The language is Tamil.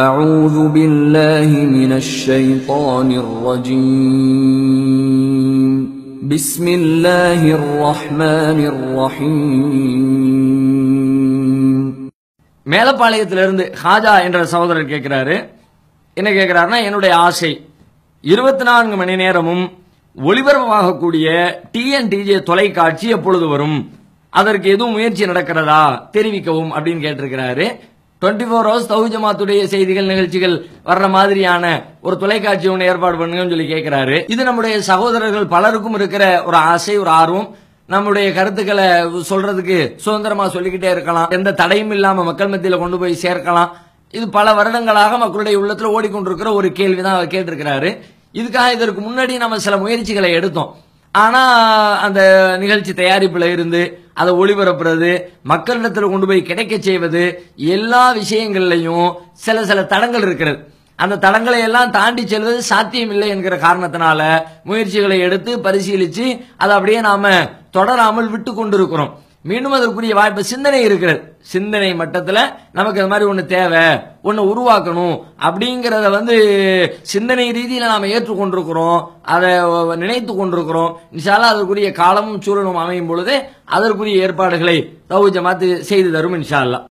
أعوذ بالله من الشيطان الرجيم بسم الله الرحمن الرحيم மேலப்பாளையத்திலிருந்து ஹாஜா என்ற சகோதரர் கேட்கிறாரு என்ன கேட்கிறாருன்னா என்னுடைய ஆசை இருபத்தி நான்கு மணி நேரமும் ஒளிபரப்பாகக்கூடிய டிஎன்டிஜே தொலைக்காட்சி எப்பொழுது வரும் அதற்கு எதுவும் முயற்சி நடக்கிறதா தெரிவிக்கவும் அப்படின்னு கேட்டிருக்கிறாரு டுவெண்ட்டி ஃபோர் ஹவர்ஸ் தௌ ஜமாத்துடைய செய்திகள் நிகழ்ச்சிகள் வர்ற மாதிரியான ஒரு தொலைக்காட்சி ஒன்று ஏற்பாடு பண்ணுங்கன்னு சொல்லி கேட்கிறாரு இது நம்முடைய சகோதரர்கள் பலருக்கும் இருக்கிற ஒரு ஆசை ஒரு ஆர்வம். நம்முடைய கருத்துக்களை சொல்றதுக்கு சுதந்திரமா சொல்லிக்கிட்டே இருக்கலாம். எந்த தடையும் இல்லாம மக்கள் மத்தியில கொண்டு போய் சேர்க்கலாம். இது பல வருடங்களாக மக்களுடைய உள்ளத்துல ஓடிக்கொண்டிருக்கிற ஒரு கேள்விதான் அவர் கேட்டிருக்கிறாரு. இதுக்காக இதற்கு முன்னாடி நம்ம சில முயற்சிகளை எடுத்தோம். ஆனா அந்த நிகழ்ச்சி தயாரிப்புல இருந்து அதை ஒளிபரப்புறது மக்களிடத்துல கொண்டு போய் கிடைக்க செய்வது எல்லா விஷயங்கள்லையும் சில சில தடங்கள் இருக்கிறது. அந்த தடங்களை எல்லாம் தாண்டி செல்வது சாத்தியம் இல்லை என்கிற காரணத்தினால முயற்சிகளை எடுத்து பரிசீலிச்சு அதை அப்படியே நாம தொடராமல் விட்டு கொண்டிருக்கிறோம். மீண்டும் அதற்குரிய வாய்ப்பு சிந்தனை இருக்கிறது. சிந்தனை மட்டத்தில் நமக்கு அது மாதிரி ஒன்று தேவை ஒன்று உருவாக்கணும் அப்படிங்கிறத வந்து சிந்தனை ரீதியில் நாம் ஏற்றுக்கொண்டிருக்கிறோம் அதை நினைத்து கொண்டிருக்கிறோம். இன்ஷால்லா அதற்குரிய காலமும் சூழலும் அமையும் பொழுது அதற்குரிய ஏற்பாடுகளை தௌஜமாத்து செய்து தரும் இன்ஷா